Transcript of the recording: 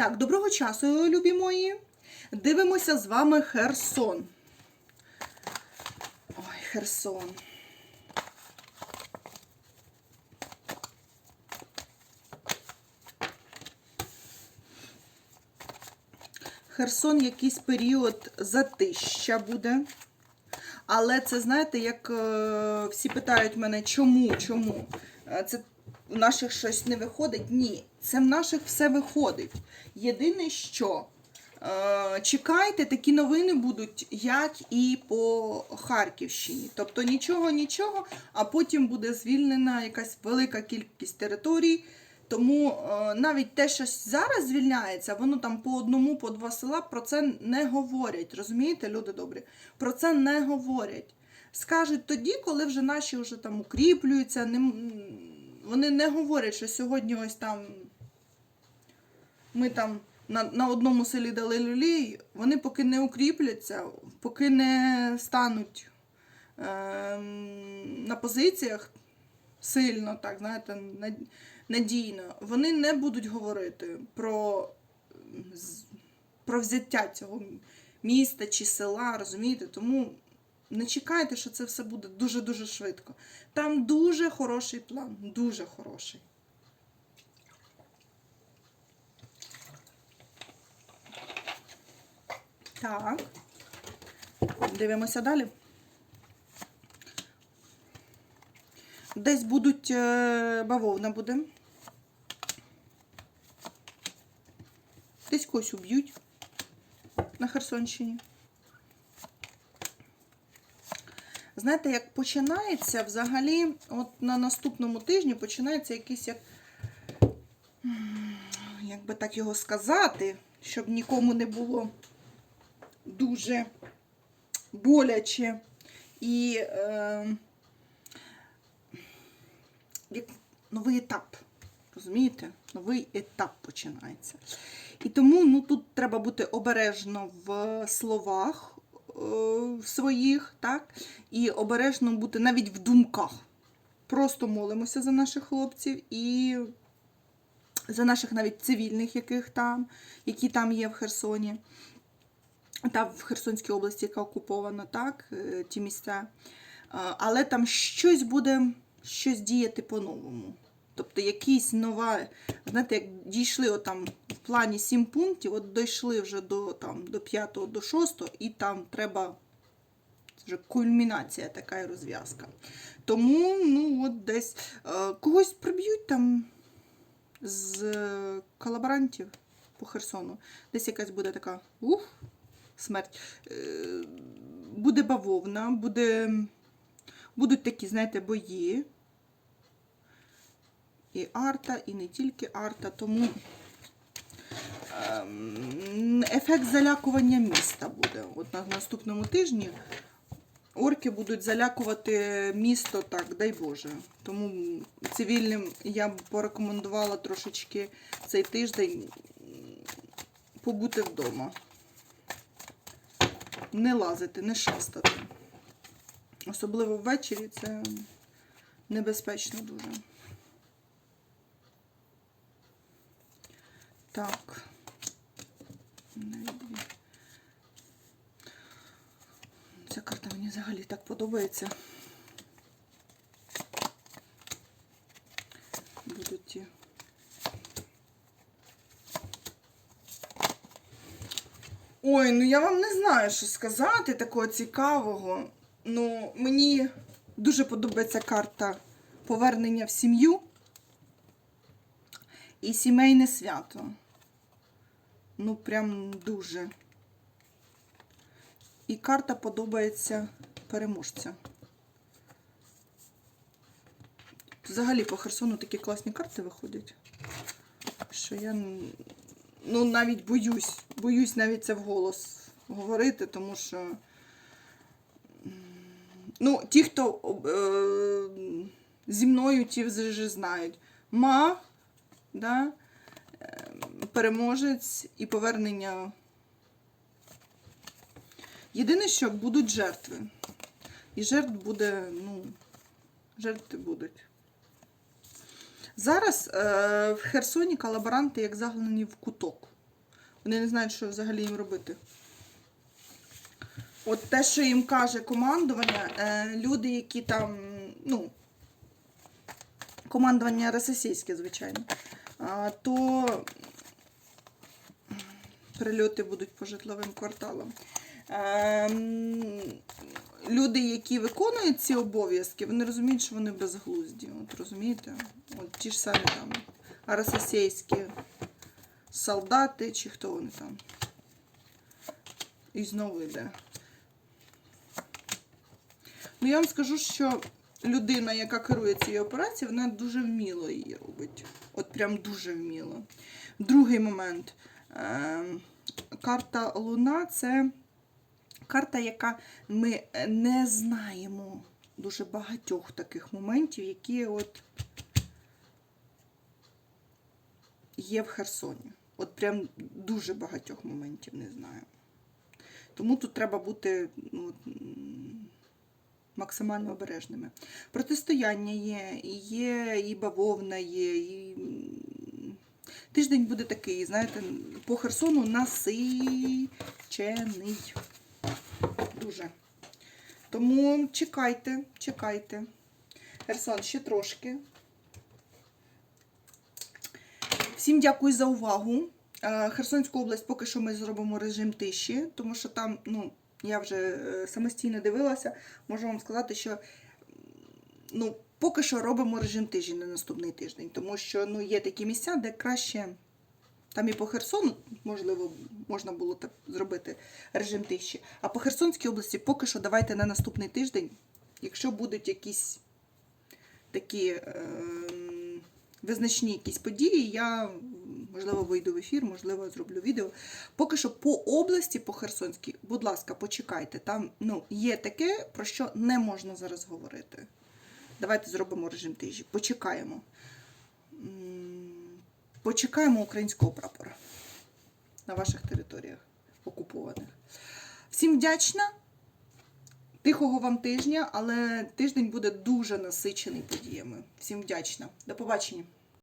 Так, доброго часу, любі мої. Дивимося з вами Херсон. Ой, Херсон. Херсон якийсь період затища буде. Але це, знаєте, як е, всі питають мене, чому, чому? Е, Це в наших щось не виходить? Ні, це в наших все виходить. Єдине, що е, чекайте, такі новини будуть, як і по Харківщині. Тобто нічого, нічого, а потім буде звільнена якась велика кількість територій. Тому е, навіть те, що зараз звільняється, воно там по одному, по два села про це не говорять. Розумієте, люди добрі? Про це не говорять. Скажуть тоді, коли вже наші вже там укріплюються, не, вони не говорять, що сьогодні ось там ми там на, на одному селі дали люлей, вони поки не укріпляться, поки не стануть ем, на позиціях сильно, так, знаєте, надійно, вони не будуть говорити про, про взяття цього міста чи села, розумієте? Тому не чекайте, що це все буде дуже-дуже швидко. Там дуже хороший план, дуже хороший. Так. Дивимося далі. Десь будуть е, бавовна буде. Десь когось уб'ють на Херсонщині. Знаєте, як починається взагалі, от на наступному тижні починається якийсь як, як би так його сказати, щоб нікому не було дуже боляче. І е, як новий етап. Розумієте? Новий етап починається. І тому ну, тут треба бути обережно в словах своїх, так? І обережно бути навіть в думках. Просто молимося за наших хлопців і за наших навіть цивільних, яких там, які там є в Херсоні. Та в Херсонській області, яка окупована, так, е, ті місця. Е, Але там щось буде, щось діяти по-новому. Тобто якийсь нова, знаєте, як дійшли отам плані 7 пунктів, от дійшли вже до, там, до 5, до 6, і там треба вже кульмінація така і розв'язка. Тому, ну, от десь е, когось приб'ють там з е, колаборантів по Херсону. Десь якась буде така ух, смерть. Е, буде бавовна, буде, будуть такі, знаєте, бої. І арта, і не тільки арта, тому ефект залякування міста буде. От на наступному тижні орки будуть залякувати місто так, дай Боже. Тому цивільним я б порекомендувала трошечки цей тиждень побути вдома. Не лазити, не шастати. Особливо ввечері це небезпечно дуже. Так. Ця карта мені взагалі так подобається. Будуть ті. Ой, ну я вам не знаю, що сказати такого цікавого. Ну, мені дуже подобається карта повернення в сім'ю і сімейне свято. Ну, прям дуже. І карта подобається переможця. Взагалі по Херсону такі класні карти виходять. Що я ну, навіть боюсь, боюсь навіть це вголос говорити, тому що. Ну, ті, хто е, зі мною, ті вже знають. Ма, да, е, переможець і повернення. Єдине, що будуть жертви. І жертв буде, ну, жертви будуть. Зараз е, в Херсоні колаборанти як загнані в куток. Вони не знають, що взагалі їм робити. От те, що їм каже командування, е, люди, які там, ну, командування російське, звичайно, а, то прильоти будуть по житловим кварталам. Ем, люди, які виконують ці обов'язки, вони розуміють, що вони безглузді. От розумієте? От ті ж самі там російські солдати, чи хто вони там. І знову йде. Ну, я вам скажу, що людина, яка керує цією операцією, вона дуже вміло її робить. От прям дуже вміло. Другий момент. Ем, карта Луна це карта, яка ми не знаємо дуже багатьох таких моментів, які от є в Херсоні. От прям дуже багатьох моментів не знаю. Тому тут треба бути ну, максимально обережними. Протистояння є, є, і бавовна є, і тиждень буде такий, знаєте, по Херсону насичений. Дуже. Тому чекайте, чекайте. Херсон ще трошки. Всім дякую за увагу. Е, Херсонську область поки що ми зробимо режим тиші, тому що там, ну, я вже е, самостійно дивилася, можу вам сказати, що ну, поки що робимо режим тиші на наступний тиждень, тому що ну, є такі місця, де краще. Там і по Херсону, можливо, можна було так зробити режим тиші. А по Херсонській області поки що давайте на наступний тиждень, якщо будуть якісь такі ем, визначні якісь події, я можливо вийду в ефір, можливо, зроблю відео. Поки що по області, по Херсонській, будь ласка, почекайте. Там ну, є таке, про що не можна зараз говорити. Давайте зробимо режим тижі. Почекаємо. Почекаємо українського прапора на ваших територіях окупованих. Всім вдячна. Тихого вам тижня, але тиждень буде дуже насичений подіями. Всім вдячна. До побачення.